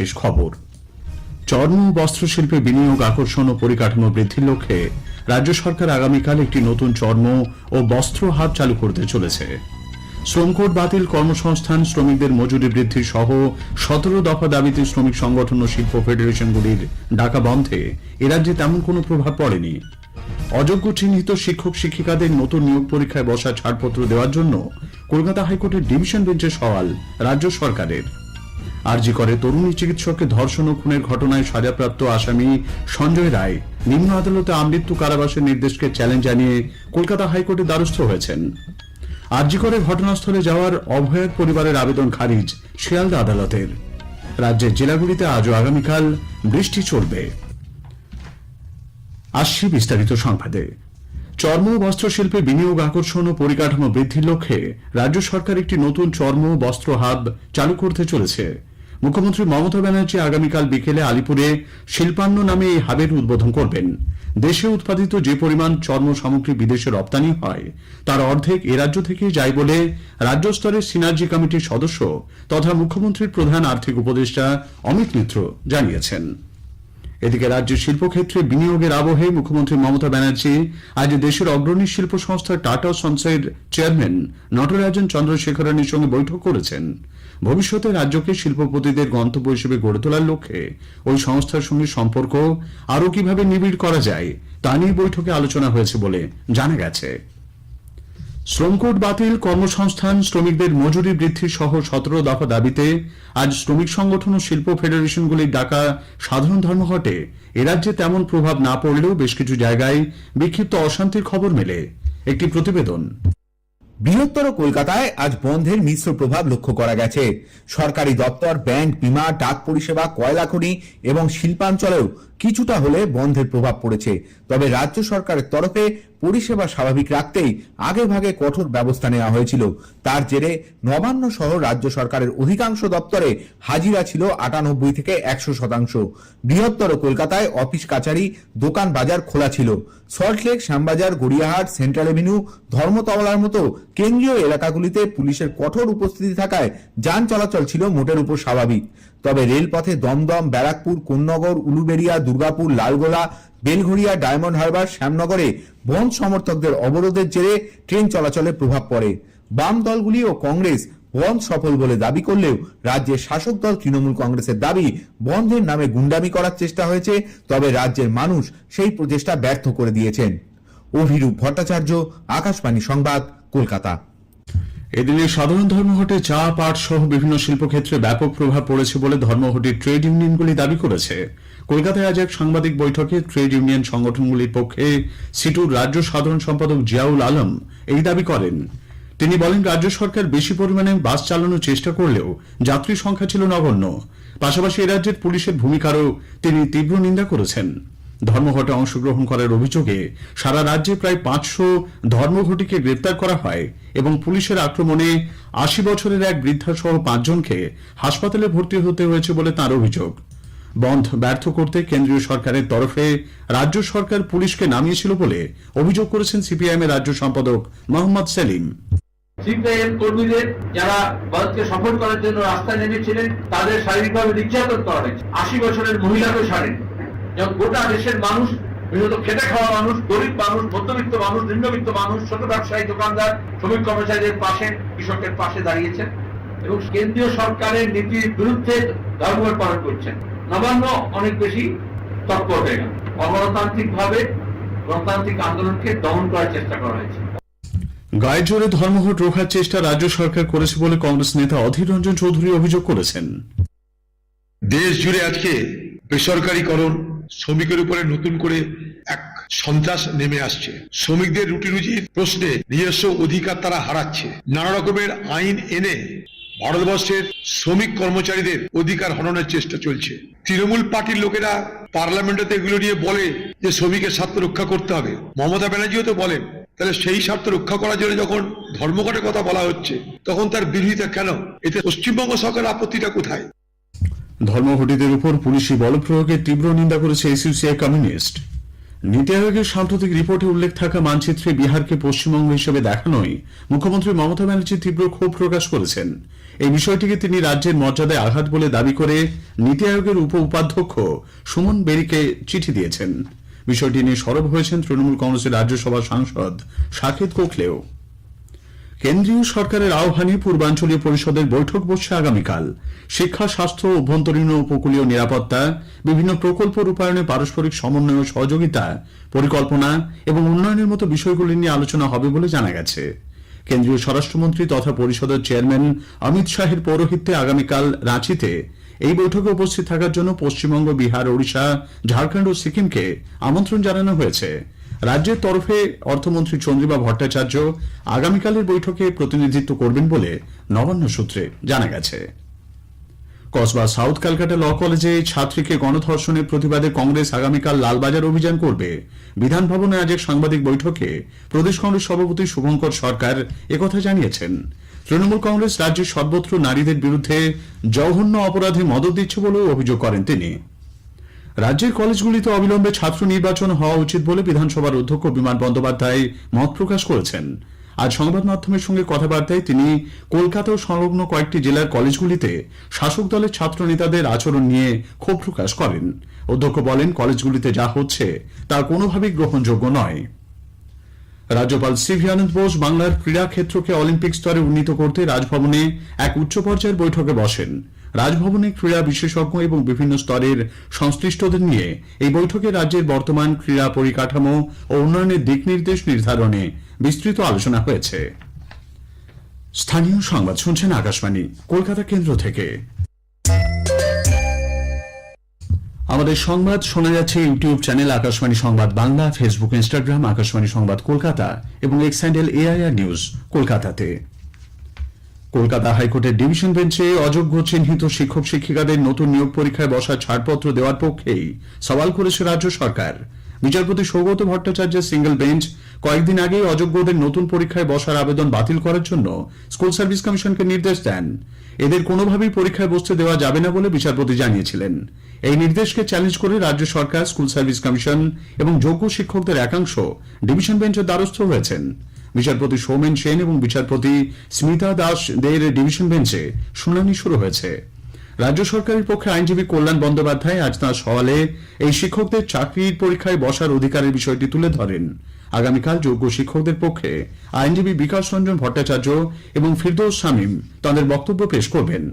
বিশেষ খবর। চর্ম বস্ত্রশিল্পে বিনিয়োগ, আকর্ষণ ও পরিকাঠামো বৃদ্ধির লক্ষ্যে রাজ্য সরকার আগামীকাল একটি নতুন চর্ম ও বস্ত্র হাট চালু করতে চলেছে। শ্রমকোট বাতিল কর্মসংস্থান, শ্রমিকদের মজুরি বৃদ্ধি সহ সতেরো দফা দাবিতে শ্রমিক সংগঠন ও শিল্প ফেডারেশনগুলির ডাকা বন্ধে এ রাজ্যে তেমন কোনো প্রভাব পড়েনি। অযোগ্য চিহ্নিত শিক্ষক শিক্ষিকাদের নতুন নিয়োগ পরীক্ষায় বসা ছাড়পত্র দেওয়ার জন্য কলকাতা হাইকোর্টের ডিভিশন বেঞ্চে সওয়াল রাজ্য সরকারের। আরজি করে। তরুণী চিকিৎসককে ধর্ষণ ও খুনের ঘটনায় সাজাপ্রাপ্ত আসামি সঞ্জয় রায়। নিম্ন আদালতে আমৃত্যু কারাবাসের নির্দেশকে চ্যালেঞ্জ জানিয়ে কলকাতা হাইকোর্টে দ্বারস্থ হয়েছেন। আরজি করে ঘটনাস্থলে যাওয়ার অভয়ের পরিবারের আবেদন খারিজ শিয়ালদা আদালতের। রাজ্যের জেলাগুলিতে আজও আগামীকাল বৃষ্টি চলবে। আসছি বিস্তারিত সংবাদে। চর্ম বস্ত্রশিল্পে বিনিয়োগ আকর্ষণ ও পরিকাঠামো বৃদ্ধির লক্ষ্যে রাজ্য সরকার একটি নতুন চর্ম বস্ত্র হাব চালু করতে চলেছে। মুখ্যমন্ত্রী মমতা ব্যানার্জি আগামীকাল বিকেলে আলিপুরে শিল্পান্ন নামে এই হাবের উদ্বোধন করবেন। দেশে উৎপাদিত যে পরিমাণ চর্ম সামগ্রী বিদেশে রপ্তানি হয়, তার অর্ধেক এ রাজ্য থেকে যায় বলে রাজ্য স্তরের সিনার্জি কমিটির সদস্য তথা মুখ্যমন্ত্রীর প্রধান আর্থিক উপদেষ্টা অমিত মিত্র জানিয়েছেন। এদিকে রাজ্যের শিল্পক্ষেত্রে বিনিয়োগের আবহে মুখ্যমন্ত্রী মমতা ব্যানার্জি আজ দেশের অগ্রণী শিল্প সংস্থা টাটা সন্সের চেয়ারম্যান নটরাজন চন্দ্রশেখরনের সঙ্গে বৈঠক করেছেন। ভবিষ্যতে রাজ্যকে শিল্পপতিদের গন্তব্য হিসেবে গড়ে তোলার লক্ষ্যে ওই সংস্থার সঙ্গে সম্পর্ক আরও কীভাবে নিবিড় করা যায় তা নিয়ে বৈঠকে আলোচনা হয়েছে বলে জানা গেছে। শ্রমকোট বাতিল কর্মসংস্থান শ্রমিকদের মজুরি বৃদ্ধি সহ সতেরো দফা দাবিতে আজ শ্রমিক সংগঠন ও শিল্প ফেডারেশনগুলির ডাকা সাধারণ ধর্মঘটে। এ রাজ্যে তেমন প্রভাব না পড়লেও বেশ কিছু জায়গায় বিক্ষিপ্ত অশান্তির খবর মেলে। একটি প্রতিবেদন। বৃহত্তর কলকাতায় আজ বন্ধের মিশ্র প্রভাব লক্ষ্য করা গেছে। সরকারি দপ্তর, ব্যাংক, বিমা, ডাক পরিষেবা কয়লা খনি এবং শিল্পাঞ্চলেও কিছুটা হলে বন্ধের প্রভাব পড়েছে। তবে রাজ্য সরকারের তরফে পরিষেবা স্বাভাবিক রাখতেই আগে ভাগে কঠোর ব্যবস্থা নেওয়া হয়েছিল। তার জেরে নবান্ন সহ রাজ্য সরকারের অধিকাংশ দপ্তরে হাজিরা ছিল আটানব্বই থেকে একশো শতাংশ। বৃহত্তর কলকাতায় অফিস কাচারি, দোকান বাজার খোলা ছিল। সল্টলেক, শ্যামবাজার, গড়িয়াহাট, সেন্ট্রাল এভিনিউ, ধর্মতলার মতো কেন্দ্রীয় এলাকাগুলিতে পুলিশের কঠোর উপস্থিতি থাকায় যান চলাচল ছিল মোটের উপর স্বাভাবিক। তবে রেলপথে দমদম, ব্যারাকপুর, কোন্নগর, উলুবেড়িয়া, দুর্গাপুর, লালগোলা, বেলঘড়িয়া, ডায়মন্ড হারবার, শ্যামনগরে বন্ধ সমর্থকদের অবরোধের জেরে ট্রেন চলাচলে প্রভাব পড়ে। বাম দলগুলি ও কংগ্রেস বন্ধ সফল বলে দাবি করলেও রাজ্যের শাসক দল তৃণমূল কংগ্রেসের দাবি বন্ধের নামে গুন্ডামি করার চেষ্টা হয়েছে, তবে রাজ্যের মানুষ সেই প্রচেষ্টা ব্যর্থ করে দিয়েছেন। অভিরূপ ভট্টাচার্য, আকাশবাণী সংবাদ, কলকাতা। এদিনে সাধারণ ধর্মঘটে চা, পাট সহ বিভিন্ন শিল্পক্ষেত্রে ব্যাপক প্রভাব পড়েছে বলে ধর্মঘটের ট্রেড ইউনিয়নগুলি দাবি করেছে। কলকাতায় আজ এক সাংবাদিক বৈঠকে ট্রেড ইউনিয়ন সংগঠনগুলির পক্ষে সিটুর রাজ্য সাধারণ সম্পাদক জিয়াউল আলম এই দাবি করেন। তিনি বলেন, রাজ্য সরকার বেশি পরিমাণে বাস চালানোর চেষ্টা করলেও যাত্রী সংখ্যা ছিল নগণ্য। পাশাপাশি এ রাজ্যের পুলিশের ভূমিকারও তিনি তীব্র নিন্দা করেছেন। ধর্মঘটে অংশগ্রহণ করার অভিযোগে সারা রাজ্যে প্রায় পাঁচশো ধর্মঘটিকে গ্রেপ্তার করা হয় এবং পুলিশের আক্রমণে আশি বছরের এক বৃদ্ধা সহ পাঁচজনকে হাসপাতালে ভর্তি হতে হয়েছে বলে তার অভিযোগ। বন্ধ ব্যর্থ করতে কেন্দ্রীয় সরকারের তরফে রাজ্য সরকার পুলিশকে নামিয়েছিল বলে অভিযোগ করেছেন সিপিআইএম এর রাজ্য সম্পাদক মোহাম্মদ সেলিম। সিপিআইএম কর্মীদের যারা ভারতকে সফল করার জন্য রাস্তায় নেমেছিলেন, তাদের শারীরিকভাবে নির্যাতন করা হয়েছে। আশি বছরের মহিলাকে ছাড়েন যেমন গোটা দেশের মানুষ বিশেষত খেটে খাওয়া মানুষ গরিব মানুষ মধ্যবিত্ত মানুষ নিম্নবিত্ত মানুষ ছোট ব্যবসায়ী দোকানদার শ্রমিক কর্মচারীদের পাশে কৃষকের পাশে দাঁড়িয়েছেন এবং কেন্দ্রীয় সরকারের নীতির বিরুদ্ধে ধর্মঘট পালন করছেন। নবান্ন অনেক বেশি তৎপর হয়ে গেল। অগণতান্ত্রিক ভাবে গণতান্ত্রিক আন্দোলনকে দমন করার চেষ্টা করা হয়েছে। গায়ে জোরে ধর্মঘট রোখার চেষ্টা রাজ্য সরকার করেছে বলে কংগ্রেস নেতা অধীর রঞ্জন চৌধুরী অভিযোগ করেছেন। দেশ জুড়ে আজকে বেসরকারীকরণ শ্রমিকের উপরে নতুন করে এক সন্ত্রাস নেমে আসছে। শ্রমিকদের রুটি রুজির প্রশ্নে নিজস্ব অধিকার তারা হারাচ্ছে। নানা রকমের আইন এনে ভারতবর্ষের শ্রমিক কর্মচারীদের অধিকার হরণের চেষ্টা চলছে। তৃণমূল পার্টির লোকেরা পার্লামেন্টে এগুলো নিয়ে বলে যে শ্রমিকের স্বার্থ রক্ষা করতে হবে। মমতা ব্যানার্জিও তো বলেন, তাহলে সেই স্বার্থ রক্ষা করার জন্য যখন ধর্মঘটের কথা বলা হচ্ছে, তখন তার বিরোধিতা কেন? এতে পশ্চিমবঙ্গ সরকারের আপত্তিটা কোথায়? ধর্মঘটিদের উপর পুলিশি বলপ্রয়োগের তীব্র নিন্দা করেছে এসইউসিআই কমিউনিস্ট। নীতি আয়োগের সাম্প্রতিক রিপোর্টে উল্লেখ থাকা মানচিত্রে বিহারকে পশ্চিমবঙ্গ হিসেবে দেখানোয় মুখ্যমন্ত্রী মমতা ব্যানার্জি তীব্র ক্ষোভ প্রকাশ করেছেন। এই বিষয়টিকে তিনি রাজ্যের মর্যাদায় আঘাত বলে দাবি করে নীতি আয়োগের উপ উপাধ্যক্ষ সুমন বেরিকে চিঠি দিয়েছেন। বিষয়টি নিয়ে সরব হয়েছেন তৃণমূল কংগ্রেসের রাজ্যসভা সাংসদ সাকেত কোখলেও কেন্দ্রীয় সরকারের আহ্বানে পূর্বাঞ্চলীয় পরিষদের বৈঠক বসছে আগামীকাল। শিক্ষা, স্বাস্থ্য, অভ্যন্তরীণ উপকূলীয় নিরাপত্তা, বিভিন্ন প্রকল্প রূপায়ণে পারস্পরিক সমন্বয় ও সহযোগিতা, পরিকল্পনা এবং উন্নয়নের মতো বিষয়গুলি নিয়ে আলোচনা হবে বলে জানা গেছে। কেন্দ্রীয় স্বরাষ্ট্রমন্ত্রী তথা পরিষদের চেয়ারম্যান অমিত শাহের পৌরোহিত্যে আগামীকাল রাঁচিতে এই বৈঠকে উপস্থিত থাকার জন্য পশ্চিমবঙ্গ, বিহার, ওড়িশা, ঝাড়খণ্ড ও সিকিমকে আমন্ত্রণ জানানো হয়েছে। রাজ্যের তরফে অর্থমন্ত্রী চন্দ্রিমা ভট্টাচার্য আগামীকালের বৈঠকে প্রতিনিধিত্ব করবেন বলে নবান্ন সূত্রে জানা গেছে। কসবা, সাউথ ক্যালকাটা ল কলেজে ছাত্রীকে গণধর্ষণের প্রতিবাদে কংগ্রেস আগামীকাল লালবাজার অভিযান করবে। বিধান ভবনে আজ এক সাংবাদিক বৈঠকে প্রদেশ কংগ্রেস সভাপতি শুভঙ্কর সরকার একথা জানিয়েছেন। তৃণমূল কংগ্রেস রাজ্যের সর্বত্র নারীদের বিরুদ্ধে জঘন্য অপরাধে মদত দিচ্ছে বলেও অভিযোগ করেন তিনি। রাজ্যের কলেজগুলিতে অবিলম্বে ছাত্র নির্বাচন হওয়া উচিত বলে বিধানসভার অধ্যক্ষ বিমান বন্দ্যোপাধ্যায় মত প্রকাশ করেছেন। আজ সংবাদ মাধ্যমের সঙ্গে কথাবার্তায় তিনি কলকাতা ও সংলগ্ন কয়েকটি জেলার কলেজগুলিতে শাসক দলের ছাত্র নেতাদের আচরণ নিয়ে ক্ষোভ প্রকাশ করেন। অধ্যক্ষ বলেন, কলেজগুলিতে যা হচ্ছে তা কোনোভাবেই গ্রহণযোগ্য নয়। রাজ্যপাল সিভি আনন্দ বোস বাংলার ক্রীড়া ক্ষেত্রকে অলিম্পিক স্তরে উন্নীত করতে রাজভবনে এক উচ্চ পর্যায়ের বৈঠকে বসেন। রাজভবনে ক্রীড়া বিশেষজ্ঞ এবং বিভিন্ন স্তরের সংশ্লিষ্টদের নিয়ে এই বৈঠকে রাজ্যের বর্তমান ক্রীড়া পরিকাঠামো ও উন্নয়নের দিক নির্দেশ নির্ধারণে বিস্তৃত আলোচনা হয়েছে। স্থানীয় সংবাদ শুনছেন আকাশবাণী, কলকাতা কেন্দ্র থেকে। আমাদের সংবাদ শোনা যাচ্ছে ইউটিউব চ্যানেল আকাশবাণী সংবাদ বাংলা, ফেসবুক, ইনস্টাগ্রাম, আকাশবাণী সংবাদ কলকাতা এবং এক্স হ্যান্ডেল এআইআর নিউজ কলকাতাতে। কলকাতা হাইকোর্টের ডিভিশন বেঞ্চে অযোগ্য চিহ্নিত শিক্ষক শিক্ষিকাদের নতুন নিয়োগ পরীক্ষায় বসার ছাড়পত্র দেওয়ার পক্ষেই সওয়াল করেছে রাজ্য সরকার। বিচারপতি সৌগত ভট্টাচার্যের সিঙ্গেল বেঞ্চ কয়েকদিন আগেই অযোগ্যদের নতুন পরীক্ষায় বসার আবেদন বাতিল করার জন্য স্কুল সার্ভিস কমিশনকে নির্দেশ দেন। এদের কোনোভাবেই পরীক্ষায় বসতে দেওয়া যাবে না বলে বিচারপতি জানিয়েছিলেন। এই নির্দেশকে চ্যালেঞ্জ করে রাজ্য সরকার স্কুল সার্ভিস কমিশন এবং যোগ্য শিক্ষকদের একাংশ ডিভিশন বেঞ্চের দ্বারস্থ হয়েছেন। বিচারপতি সৌমেন সেন এবং বিচারপতি স্মিতা দাস দের ডিভিশন বেঞ্চে শুনানি শুরু হয়েছে। রাজ্য সরকারের পক্ষে আইনজীবী কল্যাণ বন্দ্যোপাধ্যায় আজ তাঁর সওয়ালে এই শিক্ষকদের চাকরির পরীক্ষায় বসার অধিকারের বিষয়টি তুলে ধরেন। আগামীকাল যোগ্য শিক্ষকদের পক্ষে আইনজীবী বিকাশ রঞ্জন ভট্টাচার্য এবং ফিরদৌস শামীম তাদের বক্তব্য পেশ করবেন।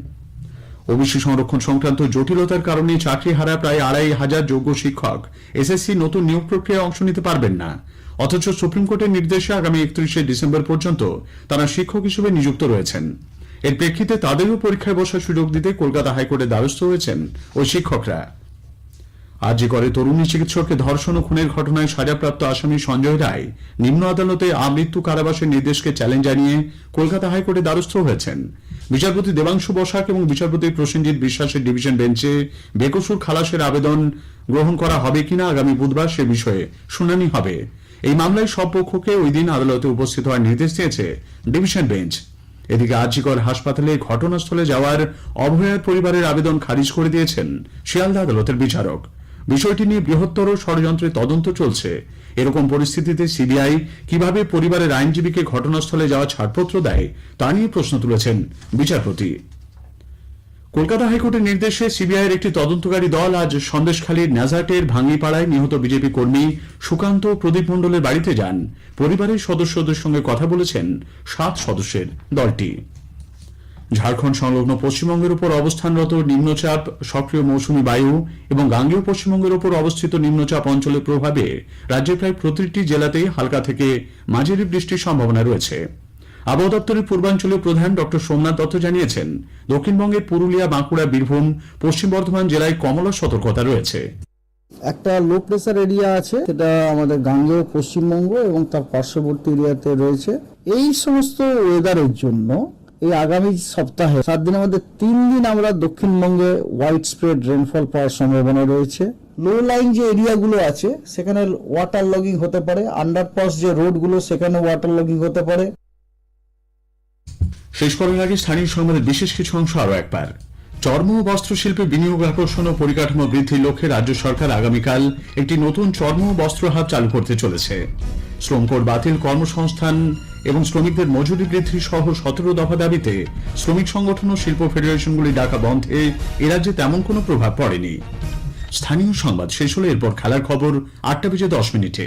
ওবিসি সংরক্ষণ সংক্রান্ত জটিলতার কারণে চাকরি হারা প্রায় আড়াই হাজার যোগ্য শিক্ষক এসএসসি নতুন নিয়োগ প্রক্রিয়ায় অংশ নিতে পারবেন না। অথচ সুপ্রিম কোর্টের নির্দেশে আগামী একত্রিশে ডিসেম্বর পর্যন্ত তারা শিক্ষক হিসেবে নিযুক্ত রয়েছেন। এর প্রেক্ষিতে তাদেরও পরীক্ষায় বসার সুযোগ দিতে কলকাতা হাইকোর্টের দ্বারস্থ হয়েছেন ওই শিক্ষকরা। আরজি করে তরুণী চিকিৎসককে ধর্ষণ ও খুনের ঘটনায় সাজাপ্রাপ্ত আসামি সঞ্জয় রায় নিম্ন আদালতে আমৃত্যু কারাবাসের নির্দেশকে চ্যালেঞ্জ জানিয়ে কলকাতা হাইকোর্টে দ্বারস্থ হয়েছেন। বিচারপতি দেবাংশু বসাক এবং বিচারপতি প্রসেনজিৎ বিশ্বাসের ডিভিশন বেঞ্চে বেকসুর খালাসের আবেদন গ্রহণ করা হবে কিনা আগামী বুধবার সে বিষয়ে শুনানি হবে। এই মামলায় সব পক্ষকে ওই দিন আদালতে উপস্থিত হওয়ার নির্দেশ দিয়েছে ডিভিশন বেঞ্চ। এদিকে আজিকর হাসপাতালে ঘটনাস্থলে যাওয়ার অভয়ার পরিবারের আবেদন খারিজ করে দিয়েছেন শিয়ালদা আদালতের বিচারক। বিষয়টি নিয়ে বৃহত্তর ষড়যন্ত্রের তদন্ত চলছে। এরকম পরিস্থিতিতে সিবিআই কীভাবে পরিবারের আইনজীবীকে ঘটনাস্থলে যাওয়া ছাড়পত্র দেয় তা নিয়ে প্রশ্ন তুলেছেন বিচারপতি। কলকাতা হাইকোর্টের নির্দেশে সিবিআইয়ের একটি তদন্তকারী দল আজ সন্দেশখালীর ন্যাজাটের ভাঙ্গিপাড়ায় নিহত বিজেপি কর্মী সুকান্ত প্রদীপ মণ্ডলের বাড়িতে যান। পরিবারের সদস্যদের সঙ্গে কথা বলেছেন সাত সদস্যের দলটি। ঝাড়খণ্ড সংলগ্ন পশ্চিমবঙ্গের উপর অবস্থানরত নিম্নচাপ, সক্রিয় মৌসুমী বায়ু এবং গাঙ্গেয় পশ্চিমবঙ্গের উপর অবস্থিত নিম্নচাপ অঞ্চলের প্রভাবে রাজ্যের প্রায় প্রতিটি জেলাতেই হালকা থেকে মাঝারি বৃষ্টির সম্ভাবনা রয়েছে। আবহাওয়া দপ্তরের পূর্বাঞ্চলীয় প্রধান ডক্টর সোমনাথ দত্ত জানিয়েছেন, দক্ষিণবঙ্গের পুরুলিয়া, বাঁকুড়া, বীরভূম, পশ্চিম বর্ধমান জেলায় কমলা সতর্কতা রয়েছে। একটা লো প্রেসার এরিয়া আছে, সেটা আমাদের গাঙ্গেয়, পশ্চিমবঙ্গ এবং তার পার্শ্ববর্তী এরিয়াতে রয়েছে। এই সমস্ত ওয়েদারের জন্য এই আগামী সপ্তাহে সাত দিনের মধ্যে তিন দিন আমরা দক্ষিণবঙ্গে হোয়াইট স্প্রেড রেনফল পাওয়ার সম্ভাবনা রয়েছে। লো লাইন যে এরিয়াগুলো আছে, সেখানে ওয়াটার লগিং হতে পারে আন্ডারপাস যে রোডগুলো সেখানে ওয়াটার লগিং হতে পারে। শেষ করার আগে স্থানীয় সংবাদের বিশেষ কিছু অংশ আরও একবার। চর্ম ও বস্ত্রশিল্পে বিনিয়োগ, আকর্ষণ ও পরিকাঠামো বৃদ্ধির লক্ষ্যে রাজ্য সরকার আগামীকাল একটি নতুন চর্ম বস্ত্র হাব চালু করতে চলেছে। শ্রমকোড বাতিল কর্মসংস্থান এবং শ্রমিকদের মজুরি বৃদ্ধি সহ সতেরো দফা দাবিতে শ্রমিক সংগঠন ও শিল্প ফেডারেশনগুলি ডাকা বন্ধে এ রাজ্যে তেমন কোনো প্রভাব পড়েনি। স্থানীয় সংবাদ শেষ হলে এরপর খেলার খবর আটটা বেজে দশ মিনিটে।